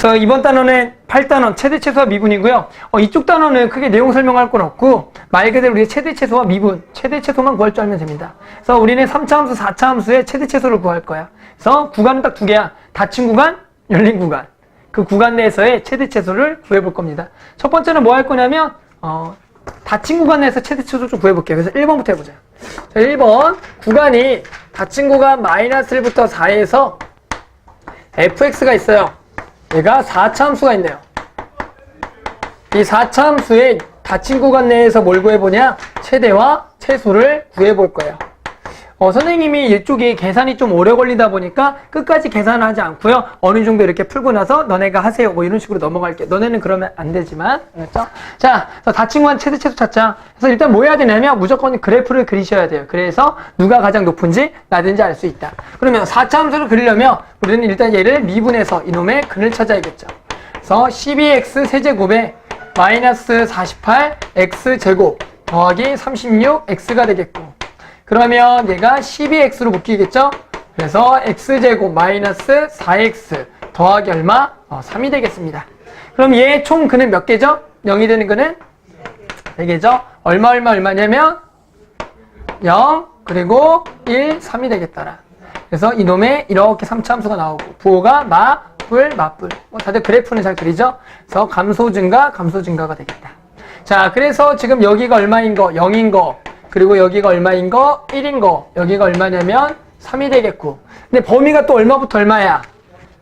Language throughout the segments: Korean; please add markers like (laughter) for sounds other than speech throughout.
그래서 이번 단어는 8단원 최대 최소와 미분이고요. 어, 이쪽 단어는 크게 내용 설명할 건 없고 말 그대로 우리 최대 최소와 미분, 최대 최소만 구할 줄 알면 됩니다. 그래서 우리는 3차 함수, 4차 함수의 최대 최소를 구할 거야. 그래서 구간은 딱 두 개야. 닫힌 구간, 열린 구간. 그 구간 내에서의 최대 최소를 구해볼 겁니다. 첫 번째는 뭐 할 거냐면 어, 닫힌 구간 내에서 최대 최소 좀 구해볼게요. 그래서 1번부터 해보자. 자, 1번 구간이 닫힌 구간 마이너스 1부터 4에서 fx가 있어요. 얘가 4차 함수가 있네요. 이 4차 함수의 닫힌 구간 내에서 뭘 구해보냐? 최대와 최소를 구해볼 거예요. 어, 선생님이 이쪽에 계산이 좀 오래 걸리다 보니까 끝까지 계산하지 않고요. 어느 정도 이렇게 풀고 나서 너네가 하세요. 뭐 이런 식으로 넘어갈게. 너네는 그러면 안 되지만. 알았죠? 자, 구간 최대 최소 찾자. 그래서 일단 뭐 해야 되냐면 무조건 그래프를 그리셔야 돼요. 그래서 누가 가장 높은지 낮은지 알 수 있다. 그러면 4차 함수를 그리려면 우리는 일단 얘를 미분해서 이놈의 근을 찾아야겠죠. 그래서 12x 세제곱에 마이너스 48 x 제곱 더하기 36 x가 되겠고 그러면 얘가 12x로 묶이겠죠? 그래서 x제곱 마이너스 4x 더하기 얼마? 어, 3이 되겠습니다. 그럼 얘총 근은 몇 개죠? 0이 되는 근은 4개죠? 얼마 얼마 얼마냐면 0 그리고 1, 3이 되겠더라. 그래서 이놈의 이렇게 3차 함수가 나오고 부호가 마, 뿔, 마뿔. 뭐 다들 그래프는 잘 그리죠? 그래서 감소 증가, 감소 증가가 되겠다. 자, 그래서 지금 여기가 얼마인 거, 0인 거, 그리고 여기가 얼마인 거, 1인 거, 여기가 얼마냐면 3이 되겠고. 근데 범위가 또 얼마부터 얼마야?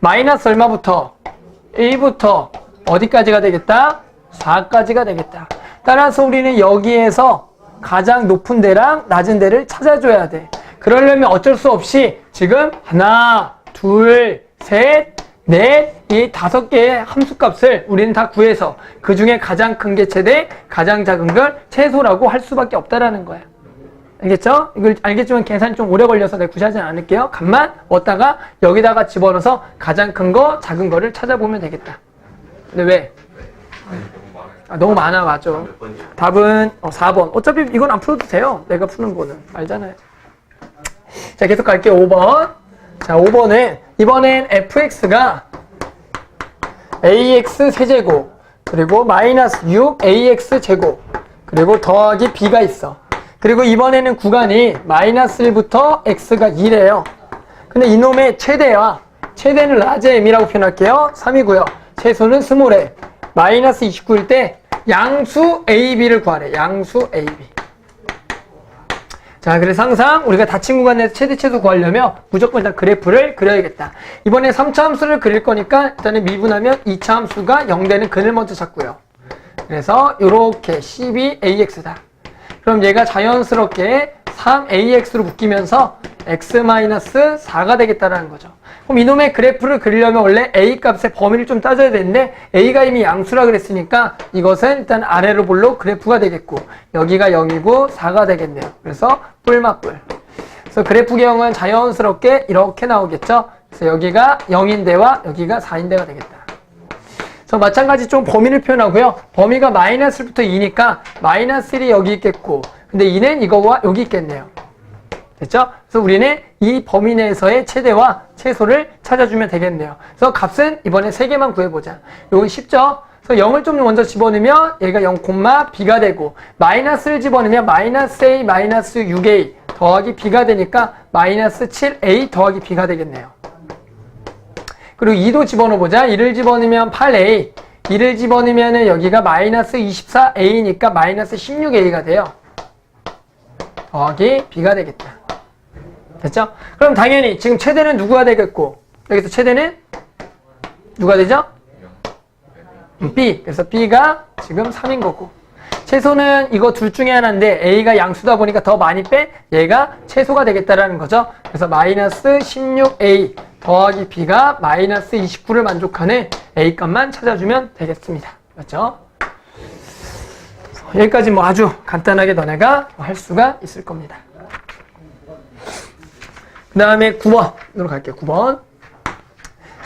마이너스 얼마부터? 1부터 어디까지가 되겠다? 4까지가 되겠다. 따라서 우리는 여기에서 가장 높은 데랑 낮은 데를 찾아줘야 돼. 그러려면 어쩔 수 없이 지금 하나, 둘, 셋, 넷, 이 다섯 개의 함수값을 우리는 다 구해서 그 중에 가장 큰 게 최대, 가장 작은 걸 최소라고 할 수밖에 없다라는 거야. 알겠죠? 이걸 알겠지만 계산이 좀 오래 걸려서 내가 구시하진 않을게요. 간만 얻다가 여기다가 집어넣어서 가장 큰 거, 작은 거를 찾아보면 되겠다. 근데 왜? 아, 너무 많아, 맞아. 답은 어, 4번. 어차피 이건 안 풀어도 돼요. 내가 푸는 거는. 알잖아요. 자, 계속 갈게요. 5번. 자, 5번은 이번엔 fx가 ax 세제곱 그리고 마이너스 6 ax 제곱 그리고 더하기 b가 있어. 그리고 이번에는 구간이 마이너스 1부터 x가 2래요. 근데 이놈의 최대와 최대는 라지 m이라고 표현할게요. 3이고요. 최소는 스몰에 마이너스 29일 때 양수 ab를 구하래. 양수 ab. 자, 그래서 항상 우리가 닫힌 구간 내에서 최대 최소 구하려면 무조건 일단 그래프를 그려야겠다. 이번에 3차 함수를 그릴 거니까 일단은 미분하면 2차 함수가 0되는 근을 먼저 잡고요. 그래서 이렇게 12ax다. 그럼 얘가 자연스럽게 3ax로 묶이면서 x-4가 되겠다라는 거죠. 그럼 이놈의 그래프를 그리려면 원래 a 값의 범위를 좀 따져야 되는데 a가 이미 양수라 그랬으니까 이것은 일단 아래로 볼로 그래프가 되겠고 여기가 0이고 4가 되겠네요. 그래서 뿔맛뿔. 그래서 그래프 경은 자연스럽게 이렇게 나오겠죠. 그래서 여기가 0인데와 여기가 4인데가 되겠다. 그래서 마찬가지 좀 범위를 표현하고요. 범위가 마이너스 1부터 2니까 마이너스 1이 여기 있겠고 근데 2는 이거와 여기 있겠네요. 됐죠? 그래서 우리는 이 범위 내에서의 최대와 최소를 찾아주면 되겠네요. 그래서 값은 이번에 3개만 구해보자. 이건 쉽죠? 그래서 0을 좀 먼저 집어넣으면 얘가 0, b가 되고 마이너스를 집어넣으면 마이너스 a 마이너스 6a 더하기 b가 되니까 마이너스 7a 더하기 b가 되겠네요. 그리고 2도 집어넣어보자. 2를 집어넣으면 8a 2를 집어넣으면 여기가 마이너스 24a니까 마이너스 16a가 돼요. 더하기 b가 되겠다. 됐죠? 그럼 당연히 지금 최대는 누구가 되겠고 여기서 최대는 누가 되죠? 음, b. 그래서 b가 지금 3인 거고 최소는 이거 둘 중에 하나인데 a가 양수다 보니까 더 많이 빼 얘가 최소가 되겠다라는 거죠. 그래서 마이너스 16a 더하기 b가 마이너스 29를 만족하는 a 값만 찾아주면 되겠습니다. 맞죠? 여기까지 뭐 아주 간단하게 너네가 할 수가 있을 겁니다. 그 다음에 9번으로 갈게요. 9번.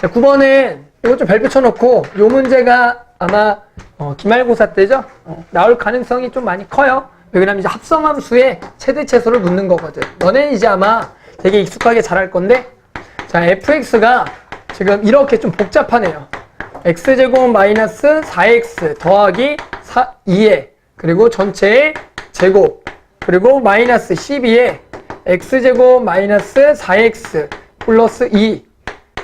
자, 9번은 이거 좀 별표 쳐놓고 요 문제가 아마 어, 기말고사 때죠. 어, 나올 가능성이 좀 많이 커요. 왜냐면 이제 합성함수의 최대 최소를 묻는 거거든. 너네 이제 아마 되게 익숙하게 잘 할 건데 자 fx가 지금 이렇게 좀 복잡하네요. x제곱 마이너스 4x 더하기 4, 2에 그리고 전체의 제곱 그리고 마이너스 12에 x제곱 마이너스 4x 플러스 2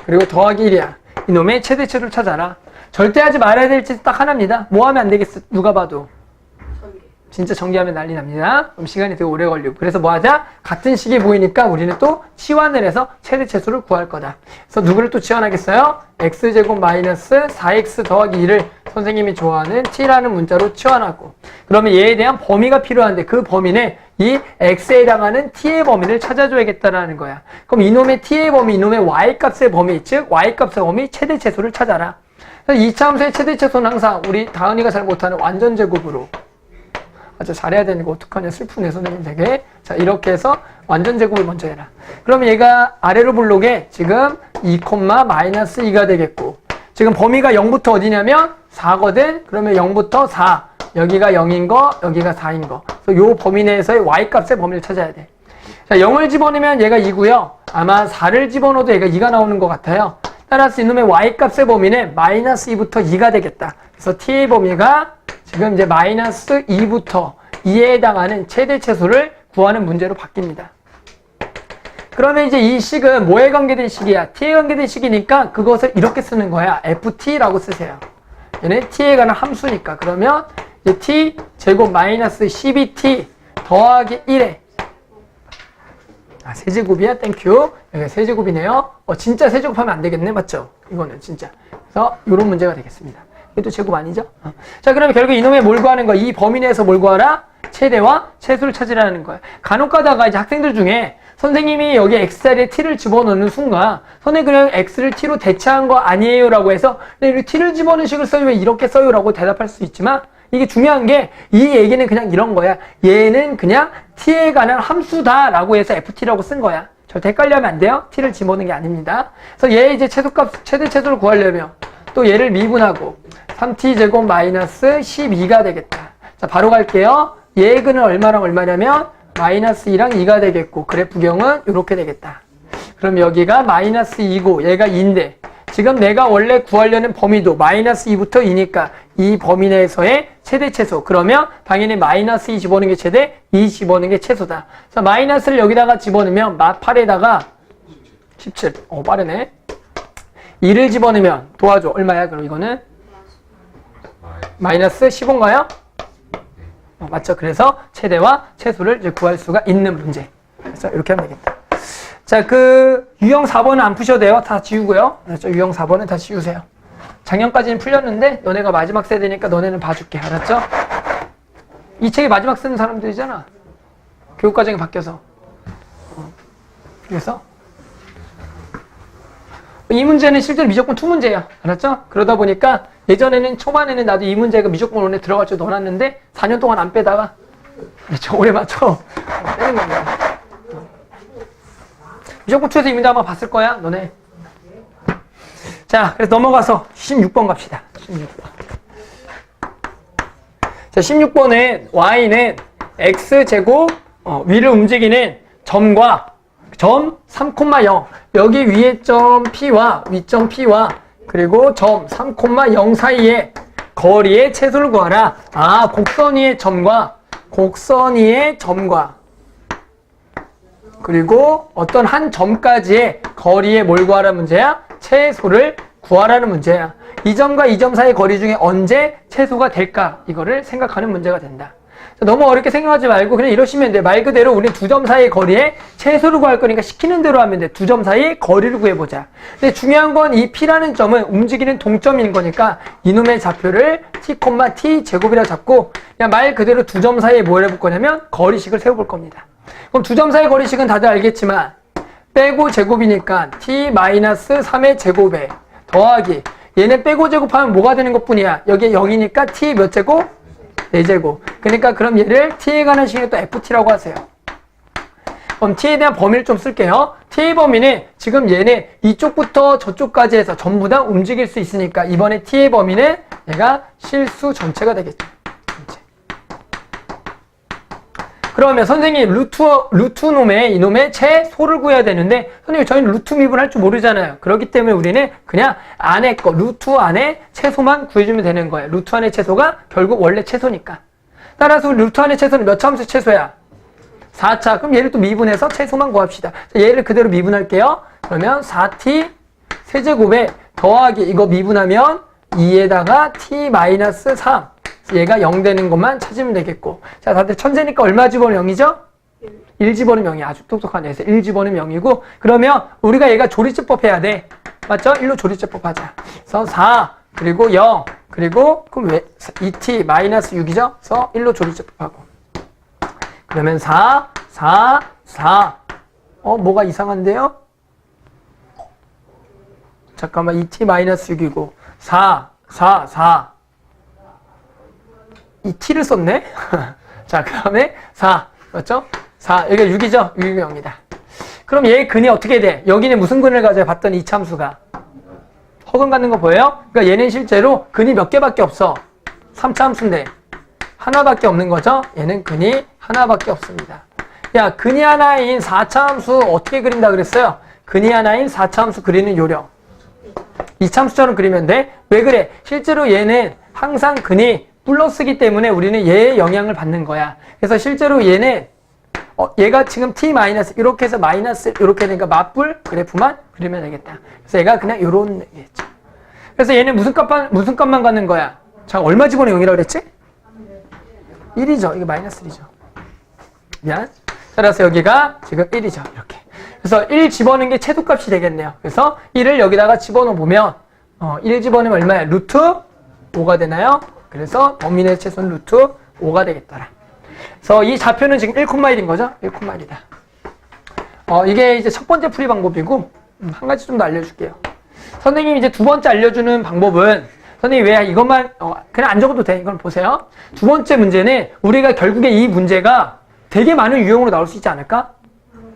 그리고 더하기 1이야. 이놈의 최대치를 찾아라. 절대 하지 말아야 될 짓 딱 하나입니다. 뭐 하면 안 되겠어? 누가 봐도. 진짜 전개하면 난리 납니다. 그럼 시간이 되게 오래 걸리고. 그래서 뭐 하자? 같은 시기에 보이니까 우리는 또 치환을 해서 최대 최소를 구할 거다. 그래서 누구를 또 치환하겠어요? x제곱 마이너스 4x 더하기 2를 선생님이 좋아하는 t라는 문자로 치환하고. 그러면 얘에 대한 범위가 필요한데 그 범위는 이 x에 해당하는 t의 범위를 찾아줘야겠다라는 거야. 그럼 이놈의 t의 범위, 이놈의 y 값의 범위, 즉 y 값의 범위 최대 최소를 찾아라. 그래서 이차 함수의 최대 최소는 항상 우리 다은이가 잘 못하는 완전 제곱으로 아주 잘해야 거 어떡하냐 슬프네 선생님 되게. 자 이렇게 해서 완전 제곱을 먼저 해라. 그러면 얘가 아래로 블록에 지금 2, 마이너스 2가 되겠고 지금 범위가 0부터 어디냐면 4거든 그러면 0부터 4 여기가 0인 거 여기가 4인 거. 그래서 요 범위 내에서의 y 값의 범위를 찾아야 돼. 자, 0을 집어넣으면 얘가 2고요. 아마 4를 집어넣어도 얘가 2가 나오는 것 같아요. 따라서 이놈의 y 값의 범위는 마이너스 2부터 2가 되겠다. 그래서 t의 범위가 지금 이제 마이너스 2부터 2에 해당하는 최대 최소를 구하는 문제로 바뀝니다. 그러면 이제 이 식은 뭐에 관계된 식이야? t에 관계된 식이니까 그것을 이렇게 쓰는 거야. ft라고 쓰세요. 얘는 t에 관한 함수니까. 그러면 이제 t 제곱 마이너스 12t 더하기 1에 아, 세제곱이야? 땡큐. 여기 세제곱이네요. 어, 진짜 세제곱하면 안 되겠네. 맞죠? 이거는 진짜. 그래서 이런 문제가 되겠습니다. 이것도 제곱 아니죠? 어. 자, 그러면 결국 이놈의 뭘 구하는 거야? 이 범위 내에서 뭘 구하라? 최대와 최소를 찾으라는 거야. 간혹 가다가 이제 학생들 중에 선생님이 여기 x 자리에 t를 집어넣는 순간 선생님 그냥 x를 t로 대체한 거 아니에요 라고 해서 근데 t를 집어넣는 식을 써요 왜 이렇게 써요 라고 대답할 수 있지만 이게 중요한 게 이 얘기는 그냥 이런 거야 얘는 그냥 t에 관한 함수다 라고 해서 ft라고 쓴 거야 절대 헷갈려 하면 안 돼요 t를 집어넣는 게 아닙니다 그래서 얘 이제 최소값 최대 최소를 구하려면 또 얘를 미분하고 3t 제곱 마이너스 12가 되겠다 자 바로 갈게요 얘근은 얼마랑 얼마냐면 마이너스 2랑 2가 되겠고 그래프경은 이렇게 되겠다. 그럼 여기가 마이너스 2고 얘가 2인데 지금 내가 원래 구하려는 범위도 마이너스 2부터 2니까 이 범위 내에서의 최대 최소 그러면 당연히 마이너스 2 집어넣는 게 최대 2 집어넣는 게 최소다. 그래서 마이너스를 여기다가 집어넣으면 마 8에다가 17. 어 빠르네. 2를 집어넣으면 도와줘. 얼마야? 그럼 이거는 마이너스 15인가요? 어, 맞죠? 그래서 최대와 최소를 이제 구할 수가 있는 문제. 그래서 이렇게 하면 되겠다. 자, 그 유형 4번은 안 푸셔도 돼요. 다 지우고요. 알았죠? 유형 4번은 다 지우세요. 작년까지는 풀렸는데 너네가 마지막 세대니까 너네는 봐줄게. 알았죠? 이 책이 마지막 쓰는 사람들이잖아. 교육과정이 바뀌어서. 어, 그래서 이 문제는 실제로 무조건 투 문제야. 알았죠? 그러다 보니까 예전에는 초반에는 나도 이 문제가 무조건 오늘 들어갈 줄 넣어놨는데 4년 동안 안 빼다가 저 올해 맞춰 빼는 겁니다. 무조건 투에서 이 문제 한번 봤을 거야, 너네. 자, 그래서 넘어가서 16번 갑시다. 16번. 자, 16번은 y는 x제곱 어, 위를 움직이는 점과 점 3,0 여기 위에 점 P와 위점 P와 그리고 점 3,0 사이에 거리의 최소를 구하라. 아, 곡선 위의 점과 곡선 위의 점과 그리고 어떤 한 점까지의 거리의 뭘 구하라는 문제야? 최소를 구하라는 문제야. 이 점과 이 점 사이의 거리 중에 언제 최소가 될까? 이거를 생각하는 문제가 된다. 너무 어렵게 생각하지 말고 그냥 이러시면 돼. 말 그대로 우리 두점 사이의 거리에 최소를 구할 거니까 시키는 대로 하면 돼. 두 점 사이의 거리를 구해보자. 근데 중요한 건 이 P라는 점은 움직이는 동점인 거니까 이놈의 좌표를 T, T 제곱이라 잡고 그냥 말 그대로 두 점 사이에 뭘 해볼 거냐면 거리식을 세워볼 겁니다. 그럼 두 점 사이 거리식은 다들 알겠지만 빼고 제곱이니까 t-3의 제곱에 더하기 얘는 빼고 제곱하면 뭐가 되는 것뿐이야. 여기에 0이니까 t 몇 제곱? 4제곱. 그러니까 그럼 얘를 t에 관한 식을 또 ft라고 하세요. 그럼 t에 대한 범위를 좀 쓸게요. t의 범위는 지금 얘는 이쪽부터 저쪽까지 해서 전부 다 움직일 수 있으니까 이번에 t의 범위는 얘가 실수 전체가 되겠죠. 그러면 선생님 루트 루트 놈의 이놈의 최소를 구해야 되는데 선생님 저희는 루트 미분 할 줄 모르잖아요. 그렇기 때문에 우리는 그냥 안에 거 루트 안에 최소만 구해주면 되는 거예요. 루트 안의 최소가 결국 원래 최소니까. 따라서 루트 안의 최소는 몇 차함수 최소야? 4차. 그럼 얘를 또 미분해서 최소만 구합시다. 자, 얘를 그대로 미분할게요. 그러면 4t 세제곱에 더하기 이거 미분하면 2에다가 t-3 얘가 0 되는 것만 찾으면 되겠고. 자 다들 천재니까 얼마 집어넣으면 0이죠? 1 집어넣으면 0이 아주 똑똑하네 그래서 1 집어넣으면 0이고. 그러면 우리가 얘가 조리제법 해야 돼. 맞죠? 1로 조리제법 하자. 그래서 4 그리고 0 그리고 그럼 왜 2t 마이너스 6이죠? 그래서 1로 조리제법 하고. 그러면 4 4 4 어 뭐가 이상한데요? 잠깐만 2t 마이너스 6이고. 4 4 4 이 t를 썼네? (laughs) 자, 그 다음에 4. 맞죠? 4. 여기가 6이죠? 6이 0이다. 그럼 얘 근이 어떻게 돼? 여기는 무슨 근을 가져야 봤더니 이참수가. 허근 갖는 거 보여요? 그러니까 얘는 실제로 근이 몇 개밖에 없어. 3차 함수인데. 하나밖에 없는 거죠? 얘는 근이 하나밖에 없습니다. 야, 근이 하나인 4차 함수 어떻게 그린다 그랬어요? 근이 하나인 4차 함수 그리는 요령. 이참수처럼 그리면 돼? 왜 그래? 실제로 얘는 항상 근이 플러스기 때문에 우리는 얘의 영향을 받는 거야. 그래서 실제로 얘는 어, 얘가 지금 t 마이너스 이렇게 해서 마이너스 이렇게 되니까 맞불 그래프만 그리면 되겠다. 그래서 얘가 그냥 요런 얘기겠죠. 그래서 얘는 무슨 값만 무슨 값만 갖는 거야? 자, 얼마 집어넣어 0이라고 그랬지? 1이죠. 이게 마이너스 1이죠. 미안. 따라서 여기가 지금 1이죠. 이렇게. 그래서 1 집어넣는 게 최소값이 되겠네요. 그래서 1을 여기다가 집어넣어 보면 어, 1 집어넣으면 얼마야? 루트 5가 되나요? 그래서 범위의 최소는 루트 5가 되겠더라. 그래서 이 좌표는 지금 1,1인 거죠? 1,1이다. 어, 이게 이제 첫 번째 풀이 방법이고, 음, 한 가지 좀 더 알려줄게요. 선생님이 이제 두 번째 알려주는 방법은, 선생님 왜 이것만, 어, 그냥 안 적어도 돼. 이걸 보세요. 두 번째 문제는 우리가 결국에 이 문제가 되게 많은 유형으로 나올 수 있지 않을까?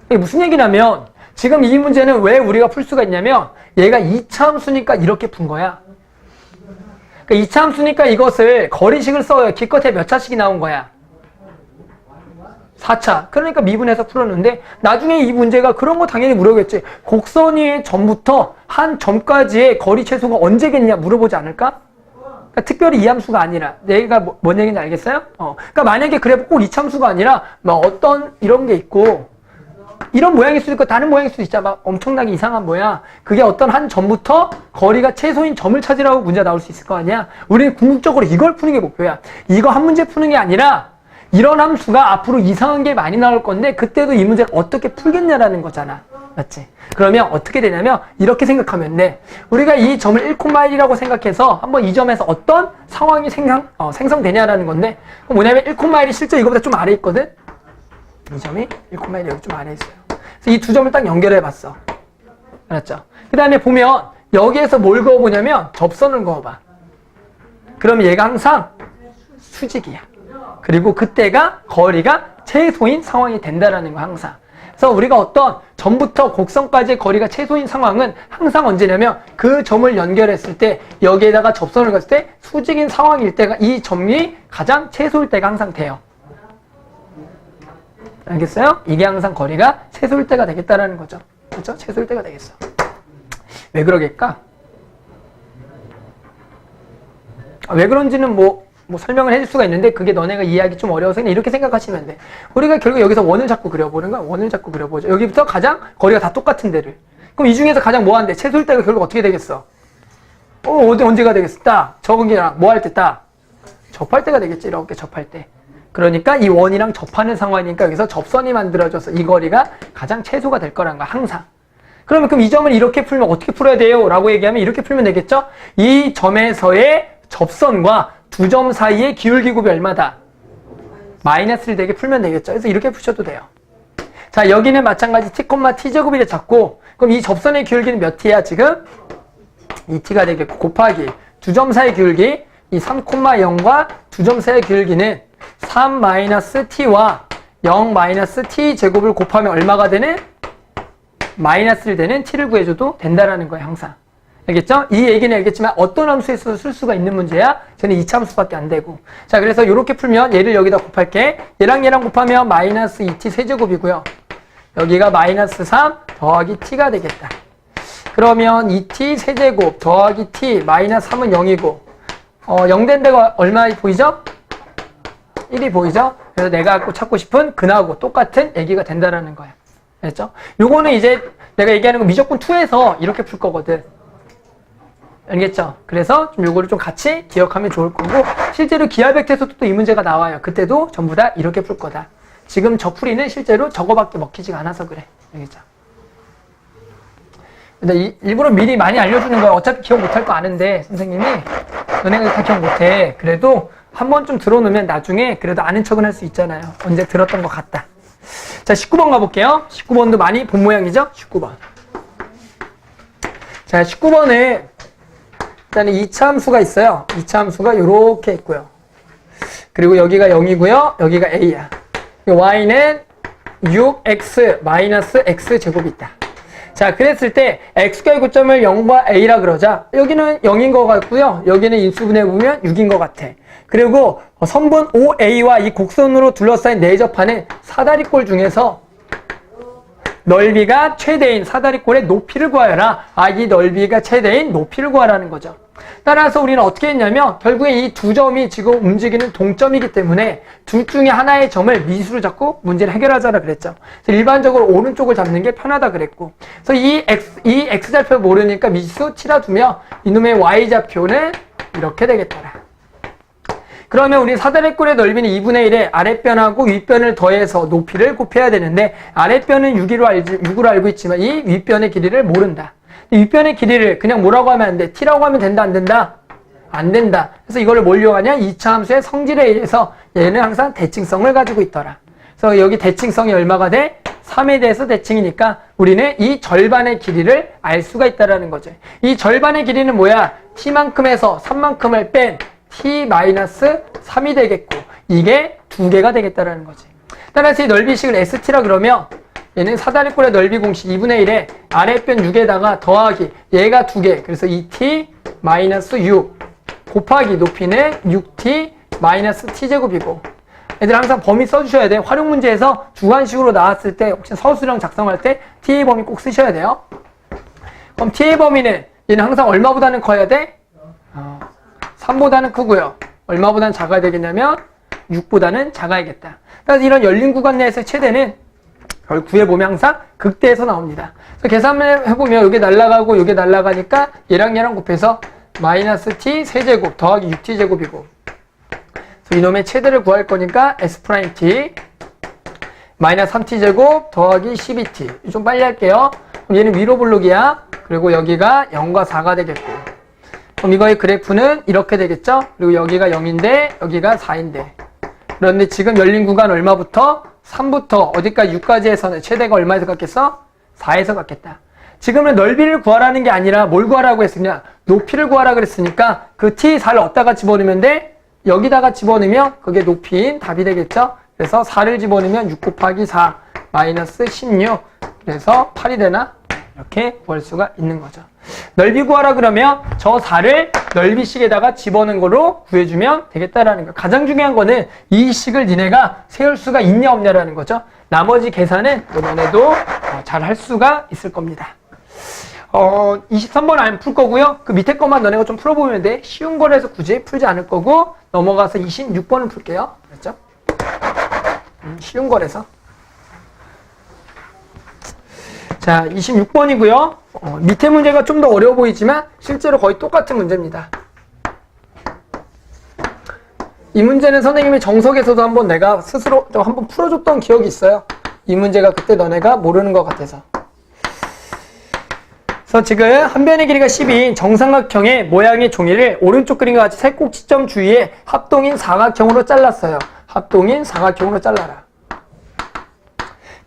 이게 무슨 얘기냐면, 지금 이 문제는 왜 우리가 풀 수가 있냐면, 얘가 2차 함수니까 이렇게 푼 거야. 그러니까 이차 함수니까 이것을 거리식을 써요. 기껏해 몇 차씩이 나온 거야? 4차. 그러니까 미분해서 풀었는데 나중에 이 문제가 그런 거 당연히 물어보겠지. 곡선 위에 점부터 한 점까지의 거리 최소가 언제겠냐 물어보지 않을까? 그러니까 특별히 이 함수가 아니라 내가 뭐, 뭔 얘기인지 알겠어요? 어. 그러니까 만약에 그래 꼭 이참수가 아니라 뭐 어떤 이런 게 있고 이런 모양일 수도 있고 다른 모양일 수도 있잖아. 막 엄청나게 이상한 모양. 그게 어떤 한 점부터 거리가 최소인 점을 찾으라고 문제가 나올 수 있을 거 아니야. 우리는 궁극적으로 이걸 푸는 게 목표야. 이거 한 문제 푸는 게 아니라 이런 함수가 앞으로 이상한 게 많이 나올 건데 그때도 이 문제를 어떻게 풀겠냐라는 거잖아. 맞지? 그러면 어떻게 되냐면 이렇게 생각하면 돼. 우리가 이 점을 1,1이라고 생각해서 한번 이 점에서 어떤 상황이 생성, 어, 생성되냐라는 건데 뭐냐면 1,1이 실제 이거보다 좀 아래 있거든? 이 점이 1,1이 여기 좀 아래 있어요. 그래서 이 두 점을 딱 연결해 봤어. 알았죠? 그 다음에 보면 여기에서 뭘 그어보냐면 접선을 그어봐. 그러면 얘가 항상 수직이야. 그리고 그때가 거리가 최소인 상황이 된다라는 거 항상. 그래서 우리가 어떤 점부터 곡선까지의 거리가 최소인 상황은 항상 언제냐면 그 점을 연결했을 때 여기에다가 접선을 갔을 때 수직인 상황일 때가 이 점이 가장 최소일 때가 항상 돼요. 알겠어요? 이게 항상 거리가 최소일 때가 되겠다라는 거죠. 그렇죠? 최소일 때가 되겠어. 왜 그러겠까? 아, 왜 그런지는 뭐, 뭐 설명을 해줄 수가 있는데 그게 너네가 이해하기 좀 어려워서 그냥 이렇게 생각하시면 돼. 우리가 결국 여기서 원을 자꾸 그려보는 거야. 원을 자꾸 그려보죠. 여기부터 가장 거리가 다 똑같은 데를. 그럼 이 중에서 가장 뭐한데? 최소일 때가 결국 어떻게 되겠어? 어, 어디, 언제가 되겠어? 딱. 적은 게랑 뭐할 때 딱. 접할 때가 되겠지. 이렇게 접할 때. 그러니까 이 원이랑 접하는 상황이니까 여기서 접선이 만들어져서 이 거리가 가장 최소가 될 거란 거야. 항상. 그러면 그럼 이 점을 이렇게 풀면 어떻게 풀어야 돼요? 라고 얘기하면 이렇게 풀면 되겠죠? 이 점에서의 접선과 두 점 사이의 기울기 곱이 얼마다? 마이너스를 되게 풀면 되겠죠? 그래서 이렇게 푸셔도 돼요. 자, 여기는 마찬가지 t, t제곱이래 잡고 그럼 이 접선의 기울기는 몇 t야 지금? 2t가 되겠고 곱하기 두 점 사이의 기울기 이 3,0과 두 점 사이의 기울기는 3-t와 0-t 제곱을 곱하면 얼마가 되는? 마이너스를 되는 t를 구해줘도 된다라는 거예요, 항상. 알겠죠? 이 얘기는 알겠지만 어떤 함수에서 쓸 수가 있는 문제야? 쟤는 이차 함수밖에 안 되고. 자, 그래서 이렇게 풀면 얘를 여기다 곱할게. 얘랑 얘랑 곱하면 마이너스 2t 세제곱이고요. 여기가 마이너스 3 더하기 t가 되겠다. 그러면 2t 세제곱 더하기 t 마이너스 3은 0이고 어, 0된 데가 얼마 보이죠? 1이 보이죠? 그래서 내가 찾고 싶은 근하고 똑같은 얘기가 된다라는 거야. 알겠죠? 요거는 이제 내가 얘기하는 건 미적분 2에서 이렇게 풀 거거든. 알겠죠? 그래서 좀 요거를 좀 같이 기억하면 좋을 거고 실제로 기하백트에서도 또 이 문제가 나와요. 그때도 전부 다 이렇게 풀 거다. 지금 저 풀이는 실제로 저거밖에 먹히지가 않아서 그래. 알겠죠? 근데 이- 일부러 미리 많이 알려주는 거야. 어차피 기억 못할 거 아는데 선생님이 너네가 다 기억 못해. 그래도 한 번쯤 들어놓으면 나중에 그래도 아는 척은 할 수 있잖아요. 언제 들었던 것 같다. 자, 19번 가볼게요. 19번도 많이 본 모양이죠? 19번. 자, 19번에 일단은 2차 함수가 있어요. 2차 함수가 이렇게 있고요. 그리고 여기가 0이고요. 여기가 a야. y는 6x 마이너스 x 제곱이 있다. 자, 그랬을 때 x가의 고점을 0과 a라 그러자 여기는 0인 것 같고요. 여기는 인수분해 보면 6인 것 같아. 그리고 선분 OA와 이 곡선으로 둘러싸인 내접하는 사다리꼴 중에서 넓이가 최대인 사다리꼴의 높이를 구하여라. 아, 이 넓이가 최대인 높이를 구하라는 거죠. 따라서 우리는 어떻게 했냐면 결국에 이 두 점이 지금 움직이는 동점이기 때문에 둘 중에 하나의 점을 미수로 잡고 문제를 해결하자라 그랬죠. 그래서 일반적으로 오른쪽을 잡는 게 편하다 그랬고. 그래서 이 x 이 x좌표 모르니까 미수 치라 두며 이놈의 y좌표는 이렇게 되겠더라. 그러면 우리 사다리꼴의 넓이는 2분의 1에 아랫변하고 윗변을 더해서 높이를 곱해야 되는데 아랫변은 6으로, 알지, 6으로 알고 있지만 이 윗변의 길이를 모른다. 이 윗변의 길이를 그냥 뭐라고 하면 안 돼? t라고 하면 된다 안 된다? 안 된다. 그래서 이걸 뭘로 하냐? 2차 함수의 성질에 의해서 얘는 항상 대칭성을 가지고 있더라. 그래서 여기 대칭성이 얼마가 돼? 3에 대해서 대칭이니까 우리는 이 절반의 길이를 알 수가 있다라는 거죠. 이 절반의 길이는 뭐야? t만큼에서 3만큼을 뺀 t-3이 되겠고 이게 두 개가 되겠다라는 거지. 따라서 이 넓이식을 st라 그러면 얘는 사다리꼴의 넓이 공식 2분의 1에 아랫변 6에다가 더하기 얘가 두 개. 그래서 2t 6 곱하기 높이는 6t t 제곱이고 애들 항상 범위 써주셔야 돼. 활용 문제에서 주관식으로 나왔을 때 혹시 서술형 작성할 때 t의 범위 꼭 쓰셔야 돼요. 그럼 t의 범위는 얘는 항상 얼마보다는 커야 돼? 어, 3보다는 크고요. 얼마보다는 작아야 되겠냐면 6보다는 작아야겠다. 그래서 이런 열린 구간 내에서 최대는 그걸 구해보면 항상 극대에서 나옵니다. 그래서 계산을 해보면 이게 날라가고 이게 날라가니까 얘랑 얘랑 곱해서 마이너스 t 세제곱 더하기 6t 제곱이고 그래서 이놈의 최대를 구할 거니까 s 프라임 t 마이너스 3t 제곱 더하기 12t 좀 빨리 할게요. 그럼 얘는 위로 볼록이야. 그리고 여기가 0과 4가 되겠고 그럼 이거의 그래프는 이렇게 되겠죠? 그리고 여기가 0인데 여기가 4인데 그런데 지금 열린 구간 얼마부터? 3부터 어디까지 6까지 해서는 최대가 얼마에서 갖겠어? 4에서 갖겠다. 지금은 넓이를 구하라는 게 아니라 뭘 구하라고 했으냐? 높이를 구하라 그랬으니까 그 t4를 어디다가 집어넣으면 돼? 여기다가 집어넣으면 그게 높이인 답이 되겠죠? 그래서 4를 집어넣으면 6 곱하기 4 마이너스 16 그래서 8이 되나? 이렇게 구할 수가 있는 거죠. 넓이 구하라 그러면 저 4를 넓이식에다가 집어넣은 걸로 구해주면 되겠다라는 거. 가장 중요한 거는 이 식을 니네가 세울 수가 있냐 없냐라는 거죠. 나머지 계산은 너네도 잘 할 수가 있을 겁니다. 어, 23번 안 풀 거고요. 그 밑에 것만 너네가 좀 풀어보면 돼. 쉬운 거라서 굳이 풀지 않을 거고 넘어가서 26번을 풀게요. 그렇죠? 음, 쉬운 거라서. 자, 26번이고요. 어, 밑에 문제가 좀 더 어려워 보이지만 실제로 거의 똑같은 문제입니다. 이 문제는 선생님이 정석에서도 한번 내가 스스로 좀 한번 풀어줬던 기억이 있어요. 이 문제가 그때 너네가 모르는 것 같아서. 그래서 지금 한 변의 길이가 10인 정삼각형의 모양의 종이를 오른쪽 그림과 같이 세 꼭지점 주위에 합동인 사각형으로 잘랐어요. 합동인 사각형으로 잘라라.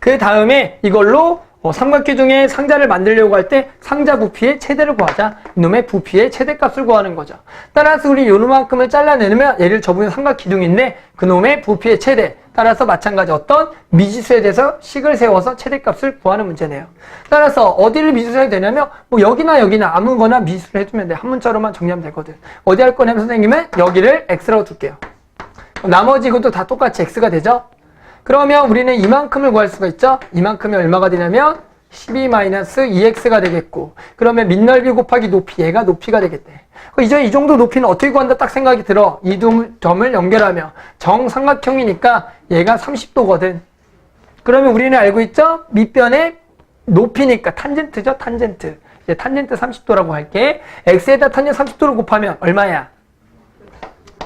그 다음에 이걸로 어, 중에 상자를 만들려고 할 때 상자 부피의 최대를 구하자. 이놈의 부피의 최대값을 구하는 거죠. 따라서 우리 요만큼을 잘라내면 얘를 저분의 삼각 기둥인데 그놈의 부피의 최대. 따라서 마찬가지 어떤 미지수에 대해서 식을 세워서 최대값을 구하는 문제네요. 따라서 어디를 미지수로 해야 되냐면 뭐 여기나 여기나 아무거나 미지수를 해주면 돼. 한 문자로만 정리하면 되거든. 어디 할 거냐면 선생님은 여기를 x라고 둘게요. 나머지 이것도 다 똑같이 x가 되죠? 그러면 우리는 이만큼을 구할 수가 있죠? 이만큼이 얼마가 되냐면 12-2x가 되겠고 그러면 밑넓이 곱하기 높이 얘가 높이가 되겠대. 그 이제 이 정도 높이는 어떻게 구한다 딱 생각이 들어. 이두 점을 연결하며 정삼각형이니까 얘가 30도거든. 그러면 우리는 알고 있죠? 밑변의 높이니까 탄젠트죠? 탄젠트. 이제 탄젠트 30도라고 할게. x에다 탄젠트 30도를 곱하면 얼마야?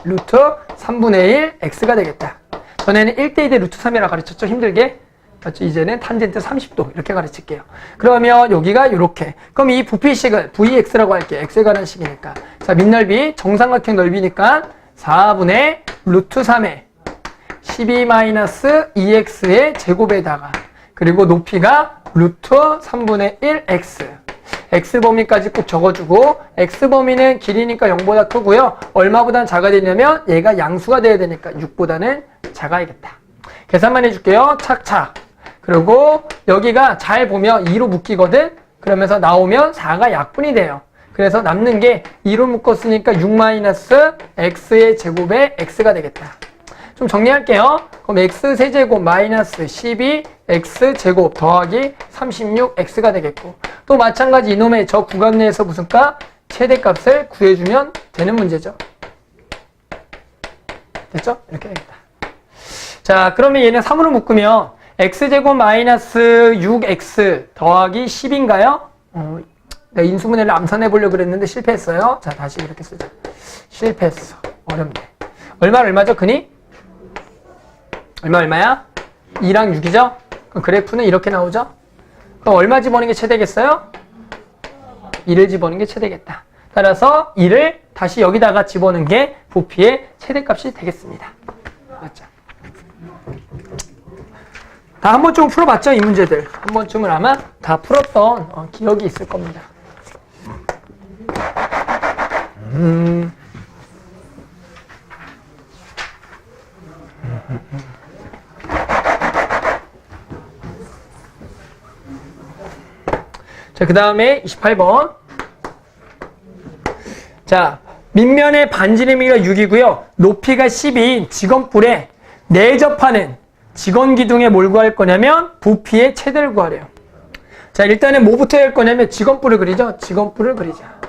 루트 3분의 1 x가 되겠다. 전에는 1대2 대 루트 3이라 가르쳤죠? 힘들게. 맞죠? 이제는 탄젠트 30도 이렇게 가르칠게요. 그러면 여기가 이렇게. 그럼 이 부피식을 Vx라고 할게요. x에 관한 식이니까. 자, 밑넓이 정삼각형 넓이니까 4분의 루트 3에 12-2x의 제곱에다가 그리고 높이가 루트 3분의 1x x 범위까지 꼭 적어주고 x 범위는 길이니까 0보다 크고요. 얼마보단 작아야 되냐면 얘가 양수가 돼야 되니까 6보다는 작아야겠다. 계산만 해줄게요. 착착. 그리고 여기가 잘 보면 2로 묶이거든. 그러면서 나오면 4가 약분이 돼요. 그래서 남는 게 2로 묶었으니까 6-x의 제곱에 x가 되겠다. 좀 정리할게요. 그럼 x 세제곱 마이너스 12 x 제곱 더하기 36 x가 되겠고 또 마찬가지 이놈의 저 구간 내에서 무슨 값? 최대값을 구해주면 되는 문제죠. 됐죠? 이렇게 되겠다. 자 그러면 얘는 3으로 묶으면 x제곱 마이너스 6x 더하기 10인가요? 어, 내가 인수분해를 암산해 보려고 그랬는데 실패했어요. 자 다시 이렇게 쓰자. 실패했어. 어렵네. 얼마 얼마죠? 근이? 얼마 얼마야? 2랑 6이죠? 그럼 그래프는 이렇게 나오죠? 그럼 얼마 집어넣는 게 최대겠어요? 2를 집어넣는 게 최대겠다. 따라서 2를 다시 여기다가 집어넣는 게 부피의 최대값이 되겠습니다. 맞죠? 다 한 번쯤 풀어봤죠? 이 문제들. 한 번쯤은 아마 다 풀었던 어, 기억이 있을 겁니다. 음. 자, 그 다음에 28번. 자, 밑면의 반지름이가 6이고요. 높이가 12인 직원뿔에 내접하는 직원 기둥에 뭘 구할 거냐면 부피의 최대를 구하래요. 자, 일단은 뭐부터 해야 할 거냐면 직원뿔을 그리죠. 직원뿔을 그리자.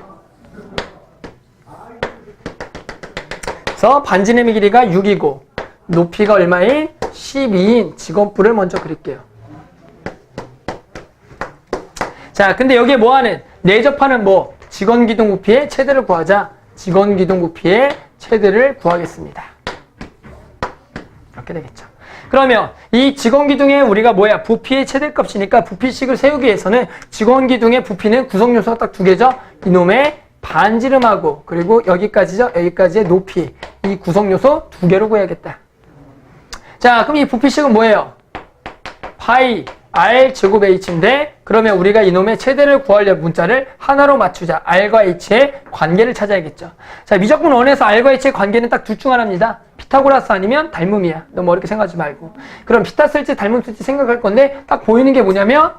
그래서 반지름의 길이가 6이고 높이가 얼마인? 12인 직원뿔을 먼저 그릴게요. 자, 근데 여기에 뭐 하는? 내접하는 뭐? 직원 기둥 부피의 최대를 구하자. 직원 기둥 부피의 최대를 구하겠습니다. 이렇게 되겠죠. 그러면 이 직원 기둥의 우리가 뭐야? 부피의 최대값이니까 부피식을 세우기 위해서는 직원 기둥의 부피는 구성 요소가 딱 두 개죠. 이놈의 반지름하고 그리고 여기까지죠. 여기까지의 높이. 이 구성 요소 두 개로 구해야겠다. 자, 그럼 이 부피식은 뭐예요? 파이 r 제곱 h인데 그러면 우리가 이놈의 최대를 구하려 문자를 하나로 맞추자. r과 h의 관계를 찾아야겠죠. 자, 미적분 원에서 r과 h의 관계는 딱 둘 중 하나입니다. 피타고라스 아니면 닮음이야. 너무 어렵게 생각하지 말고. 그럼 피타 쓸지 닮음 쓸지 생각할 건데 딱 보이는 게 뭐냐면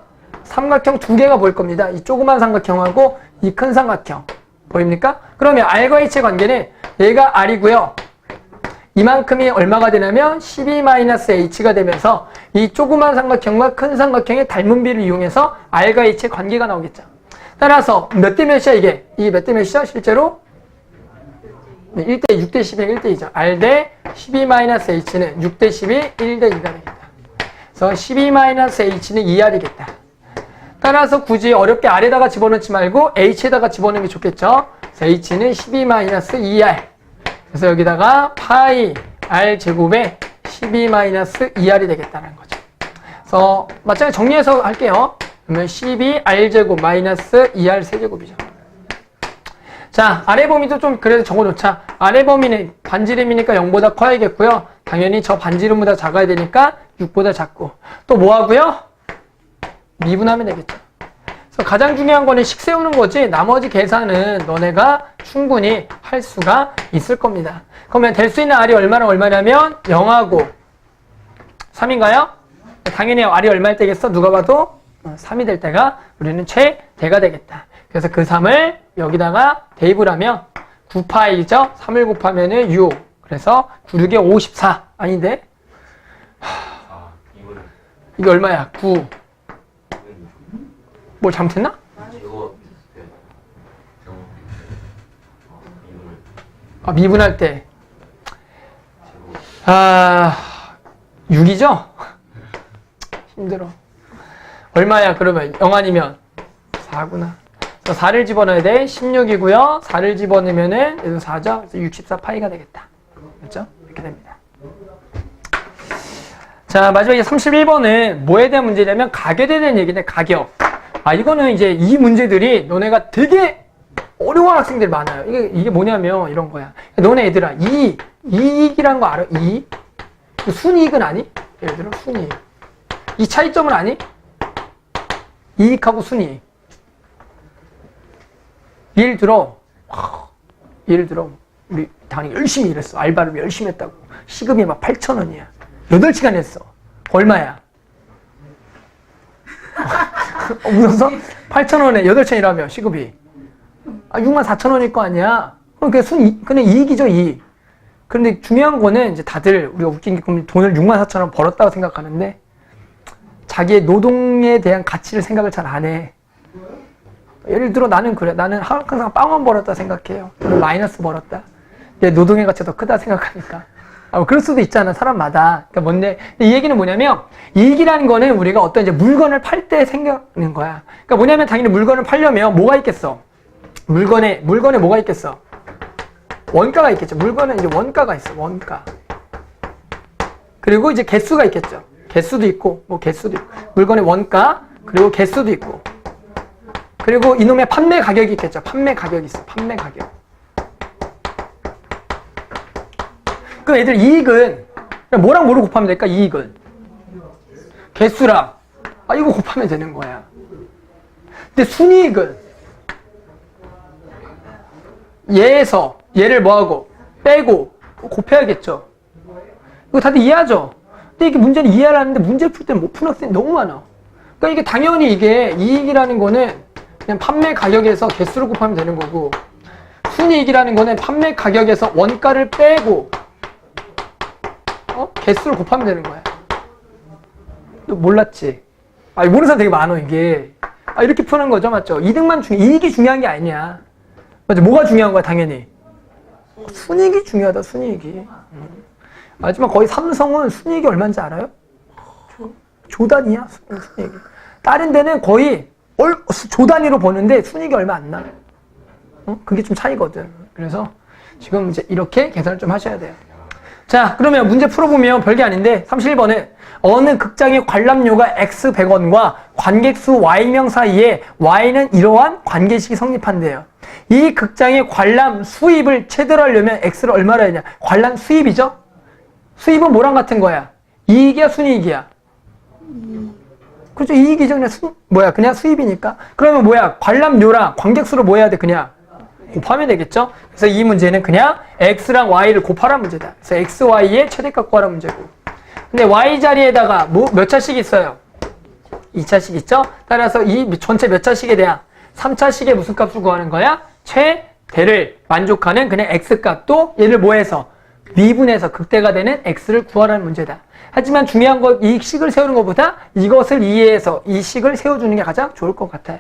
삼각형 두 개가 보일 겁니다. 이 조그만 삼각형하고 이 큰 삼각형. 보입니까? 그러면 r과 h의 관계는 얘가 r이고요. 이만큼이 얼마가 되냐면 12-h가 되면서 이 조그만 삼각형과 큰 삼각형의 닮은비를 이용해서 r과 h의 관계가 나오겠죠. 따라서 몇 대 몇이야 이게? 이게 몇 대 몇이죠? 실제로? 네, 1대 6대 10의 1대 2죠. r 대 12-h는 6대 10이 1대 2가 되겠다. 그래서 12-h는 2r이겠다. 따라서 굳이 어렵게 r에다가 집어넣지 말고 h에다가 집어넣는 게 좋겠죠. 그래서 h는 12-2r. 그래서 여기다가 파이 r 제곱에 12-2r이 되겠다는 거죠. 그래서 마찬가지 정리해서 할게요. 그러면 12r 제곱 마이너스 2r 세제곱이죠. 자, 아래 범위도 좀 그래도 적어놓자. 아래 범위는 반지름이니까 0보다 커야겠고요. 당연히 저 반지름보다 작아야 되니까 6보다 작고. 또 뭐 하고요? 미분하면 되겠죠. 그래서 가장 중요한 거는 식 세우는 거지 나머지 계산은 너네가 충분히 할 수가 있을 겁니다. 그러면 될 수 있는 R이 얼마나 얼마냐면 0하고 3인가요? 당연히 R이 얼마일 때겠어? 누가 봐도 3이 될 때가 우리는 최대가 되겠다. 그래서 그 3을 여기다가 대입을 하면 9파이죠? 3을 곱하면 은 6. 그래서 9, 6에 54. 아닌데? 이게 얼마야? 9. 뭘 잘못했나? 아, 미분할 때. 아, 6이죠? 힘들어. 얼마야, 그러면? 0 아니면? 4구나. 그래서 4를 집어넣어야 돼. 16이고요. 4를 집어넣으면은, 얘도 4죠? 그래서 64 파이가 되겠다. 그렇죠? 이렇게 됩니다. 자, 마지막에 31번은 뭐에 대한 문제냐면 가격에 대한 얘기인데, 가격. 아, 이거는 이제 이 문제들이 너네가 되게 어려운 학생들 많아요. 이게, 이게 뭐냐면 이런 거야. 너네 얘들아, 이, 이익이란 거 알아? 이익? 그 순이익은 아니? 예를 들어, 순이익. 이 차이점은 아니? 이익하고 순이익. 예를 들어, 와, 예를 들어, 우리 당연히 열심히 일했어. 알바를 열심히 했다고. 시급이 막 8천 원이야. 8시간 했어. 얼마야? 어, 웃어서? 8천 원에 8시간 일하면 시급이. 아, 6만 4천 원일 거 아니야. 그럼 그게 순, 그냥 이익이죠, 이익. 그런데 중요한 거는 이제 다들 우리가 웃긴 게 돈을 6만 4천 원 벌었다고 생각하는데 자기의 노동에 대한 가치를 생각을 잘 안 해. 예를 들어 나는 그래. 나는 항상 빵원 벌었다 생각해요. 마이너스 벌었다. 내 노동의 가치가 더 크다 생각하니까. 아, 그럴 수도 있잖아, 사람마다. 그러니까 뭔데, 이 얘기는 뭐냐면, 이익이라는 거는 우리가 어떤 이제 물건을 팔 때 생각하는 거야. 그러니까 뭐냐면 당연히 물건을 팔려면 뭐가 있겠어? 물건에, 물건에 뭐가 있겠어? 원가가 있겠죠. 물건에 이제 원가가 있어, 원가. 그리고 이제 개수가 있겠죠. 개수도 있고, 뭐 개수도 있고. 물건의 원가, 그리고 개수도 있고. 그리고 이놈의 판매 가격이 있겠죠. 판매 가격이 있어, 판매 가격. 그 애들 이익은 뭐랑 뭐를 곱하면 될까? 이익은 개수랑 아 이거 곱하면 되는 거야. 근데 순이익은 얘에서 얘를 뭐하고 빼고 곱해야겠죠. 이거 다들 이해하죠? 근데 이게 문제는 이해하라는데 문제를 풀 때는 못 푸는 학생이 너무 많아. 그러니까 이게 당연히 이게 이익이라는 거는 그냥 판매 가격에서 개수를 곱하면 되는 거고 순이익이라는 거는 판매 가격에서 원가를 빼고 어? 개수를 곱하면 되는 거야. 너 몰랐지? 아, 모르는 사람 되게 많아, 이게. 아, 이렇게 푸는 거죠, 맞죠? 이득만 중, 이익이 중요한 게 아니냐. 맞죠? 뭐가 중요한 거야, 당연히? 순이익이 중요하다, 순이익이. 음. 하지만 거의 삼성은 순이익이 얼마인지 알아요? 조 단위야, 순- 순이익이. 다른 데는 거의 얼, 조 단위로 버는데 순이익이 얼마 안 나. 어? 그게 좀 차이거든. 그래서 지금 이제 이렇게 계산을 좀 하셔야 돼요. 자, 그러면 문제 풀어보면 별게 아닌데 31번은 어느 극장의 관람료가 x 100원과 관객수 y명 사이에 y는 이러한 관계식이 성립한대요. 이 극장의 관람 수입을 최대로 하려면 x를 얼마로 해야 되냐? 관람 수입이죠? 수입은 뭐랑 같은 거야? 이익이야, 순이익이야? 그렇죠. 이익이죠. 그냥 수, 뭐야. 그냥 수입이니까. 그러면 뭐야. 관람료랑 관객수를 뭐 해야 돼? 그냥 곱하면 되겠죠? 그래서 이 문제는 그냥 x랑 y를 곱하라 문제다. 그래서 x, y의 최대값 구하라 문제고. 근데 y 자리에다가 뭐, 몇 차씩 있어요? 2차씩 있죠? 따라서 이 전체 몇 차씩에 대한 3차씩의 무슨 값을 구하는 거야? 최대를 만족하는 그냥 x 값도 얘를 뭐해서 미분해서 극대가 되는 x를 구하라는 문제다. 하지만 중요한 건 이 식을 세우는 것보다 이것을 이해해서 이 식을 세워주는 게 가장 좋을 것 같아요.